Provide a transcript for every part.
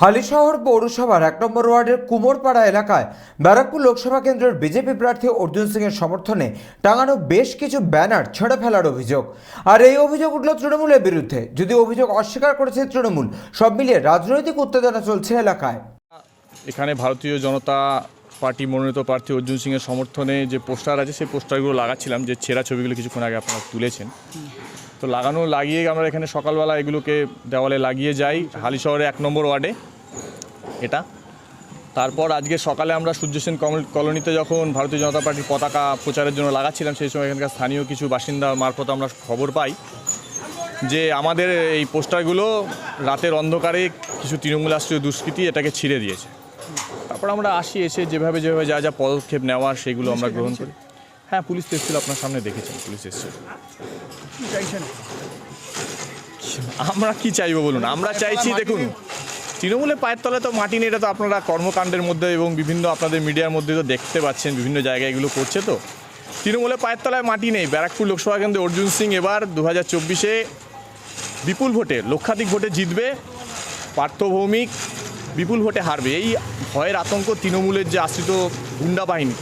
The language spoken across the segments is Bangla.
হালিশহর পৌরসভার এক নম্বর ওয়ার্ডের কুমোরপাড়া এলাকায় ব্যারাকপুর লোকসভা কেন্দ্রের বিজেপি প্রার্থী অর্জুন সিংয়ের সমর্থনে টাঙানো বেশ কিছু ব্যানার ছেড়ে ফেলার অভিযোগ। আর এই অভিযোগ উঠল তৃণমূলের বিরুদ্ধে। যদি অভিযোগ অস্বীকার করেছে তৃণমূল, সব মিলিয়ে রাজনৈতিক উত্তেজনা চলছে এলাকায়। এখানে ভারতীয় জনতা পার্টি মনোনীত প্রার্থী অর্জুন সিংয়ের সমর্থনে যে পোস্টার আছে, সেই পোস্টারগুলো লাগাচ্ছিলাম, যে ছেঁড়া ছবিগুলো কিছুক্ষণ আগে আপনারা তুলেছেন। তো লাগানো লাগিয়ে আমরা এখানে সকালবেলা এগুলোকে দেওয়ালে লাগিয়ে যাই। হালি শহরে এক নম্বর ওয়ার্ডে। এটা। তারপর আজকে সকালে আমরা সূর্য সেন কলোনিতে যখন ভারতীয় জনতা পার্টির পতাকা প্রচারের জন্য লাগাচ্ছিলাম, সেই সময় এখানকার স্থানীয় কিছু বাসিন্দা মারফত আমরা খবর পাই যে আমাদের এই পোস্টারগুলো রাতের অন্ধকারে কিছু তৃণমূল রাষ্ট্রীয় দুষ্কৃতী এটাকে ছিঁড়ে দিয়েছে। তারপর আমরা আসি এসে যেভাবে যেভাবে যা যা পদক্ষেপ নেওয়ার সেগুলো আমরা গ্রহণ করি। হ্যাঁ পুলিশ তো এসেছিল, আপনার সামনে দেখেছেন, পুলিশ এসেছিল আমরা কি চাইব বলুন? আমরা চাইছি, দেখুন, তৃণমূলের পায়ের তলায় তো মাটি নেই, এটা তো আপনারা কর্মকাণ্ডের মধ্যে এবং বিভিন্ন আপনাদের মিডিয়ার মধ্যে তো দেখতে পাচ্ছেন, বিভিন্ন জায়গায় এগুলো করছে তো। তৃণমূলের পায়ের তলায় মাটি নেই, ব্যারাকপুর লোকসভা কেন্দ্রে অর্জুন সিং এবার দু হাজার চব্বিশে বিপুল ভোটে, লক্ষাধিক ভোটে জিতবে, পার্থভৌমিক বিপুল ভোটে হারবে। এই ভয়ের আতঙ্ক তৃণমূলের যে আশ্রিত গুন্ডা বাহিনী।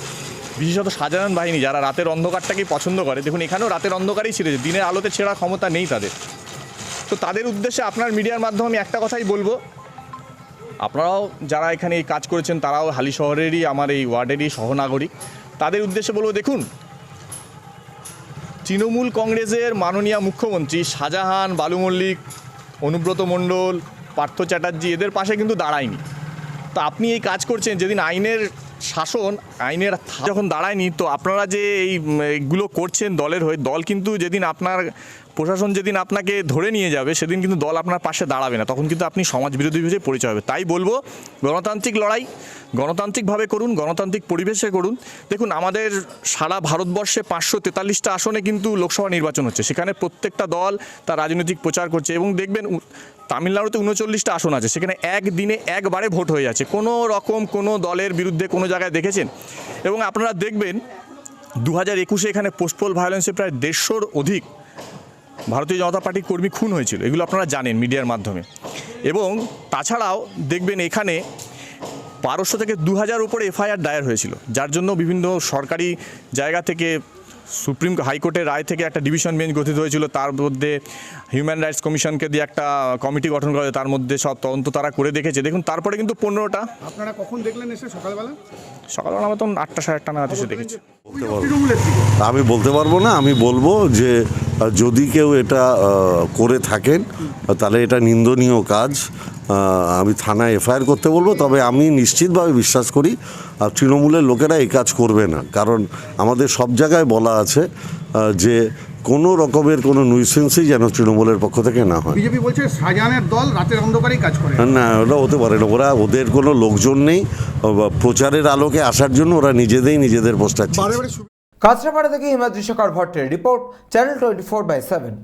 বিশেষত সাধারণ বাহিনী, যারা রাতের অন্ধকারটাকেই পছন্দ করে। দেখুন, এখানেও রাতের অন্ধকারেই ছেড়েছে দিনের আলোতে ছেঁড়ার ক্ষমতা নেই তাদের। তো তাদের উদ্দেশ্যে আপনার মিডিয়ার মাধ্যমে আমি একটা কথাই বলব। আপনারাও যারা এখানে এই কাজ করেছেন, তারাও হালি শহরেরই, আমার এই ওয়ার্ডেরই সহনাগরিক। তাদের উদ্দেশ্যে বলব, দেখুন, তৃণমূল কংগ্রেসের মাননীয় মুখ্যমন্ত্রী শাহজাহান, বালু মল্লিক, অনুব্রত মণ্ডল, পার্থ চ্যাটার্জি, এদের পাশে কিন্তু দাঁড়ায়নি। তো আপনি এই কাজ করছেন, যেদিন আইনের শাসন আইনের যখন দাঁড়ায়নি, তো আপনারা যে এইগুলো করছেন দলের হয়ে, দল কিন্তু যেদিন আপনার, প্রশাসন যেদিন আপনাকে ধরে নিয়ে যাবে, সেদিন কিন্তু দল আপনার পাশে দাঁড়াবে না। তখন কিন্তু আপনি সমাজ বিরোধী হিসেবে পরিচয় হবে। তাই বলব, গণতান্ত্রিক লড়াই গণতান্ত্রিকভাবে করুন, গণতান্ত্রিক পরিবেশে করুন। দেখুন, আমাদের সারা ভারতবর্ষে পাঁচশো তেতাল্লিশটা আসনে কিন্তু লোকসভা নির্বাচন হচ্ছে। সেখানে প্রত্যেকটা দল তার রাজনৈতিক প্রচার করছে এবং দেখবেন তামিলনাড়ুতে উনচল্লিশটা আসন আছে। সেখানে একদিনে একবারে ভোট হয়ে যাচ্ছে। কোনো রকম কোনো দলের বিরুদ্ধে কোনো জায়গায় দেখেছেন? এবং আপনারা দেখবেন দু হাজার একুশে এখানে পোস্টপোল ভায়োলেন্সে প্রায় দেড়শোর অধিক ভারতীয় জনতা পার্টির কর্মী খুন হয়েছিল। এগুলো আপনারা জানেন মিডিয়ার মাধ্যমে। এবং তাছাড়াও দেখবেন এখানে বারোশো থেকে দু হাজার উপরে এফআইআর দায়ের হয়েছিল যার জন্য বিভিন্ন সরকারি জায়গা থেকে সুপ্রিম হাইকোর্টের রায় থেকে একটা ডিভিশন বেঞ্চ গঠিত হয়েছিল তার মধ্যে হিউম্যান রাইটস কমিশনকে দিয়ে একটা কমিটি গঠন করা তার মধ্যে সব তদন্ত তারা করে দেখেছে। দেখুন তারপরে কিন্তু পনেরোটা। আপনারা কখন দেখলেন এসে সকালবেলা? সকালবেলা মতন আটটা সাড়ে আটটা নাগাদ এসে দেখেছি। আমি বলতে পারব না আমি বলব যে যদি কেউ এটা করে থাকেন তাহলে এটা নিন্দনীয় কাজ। আমি থানায় এফআইআর করতে বলব তবে আমি নিশ্চিতভাবে বিশ্বাস করি আর তৃণমূলের লোকেরা এই কাজ করবে না। কারণ আমাদের সব জায়গায় বলা আছে যে কোনো রকমের কোনো নুইসেন্সই যেন তৃণমূলের পক্ষ থেকে না হয়। বিজেপি বলছে শাহজাহানের দল রাতের অন্ধকারেই কাজ করে। না ওরা হতে পারে না। ওরা ওদের কোনো লোকজন নেই প্রচারের আলোকে আসার জন্য ওরা নিজেদেরই নিজেদের পোস্টার কাঁচরাপাড়া থেকে Himadri Shekhar ভট্টের report channel twenty four by seven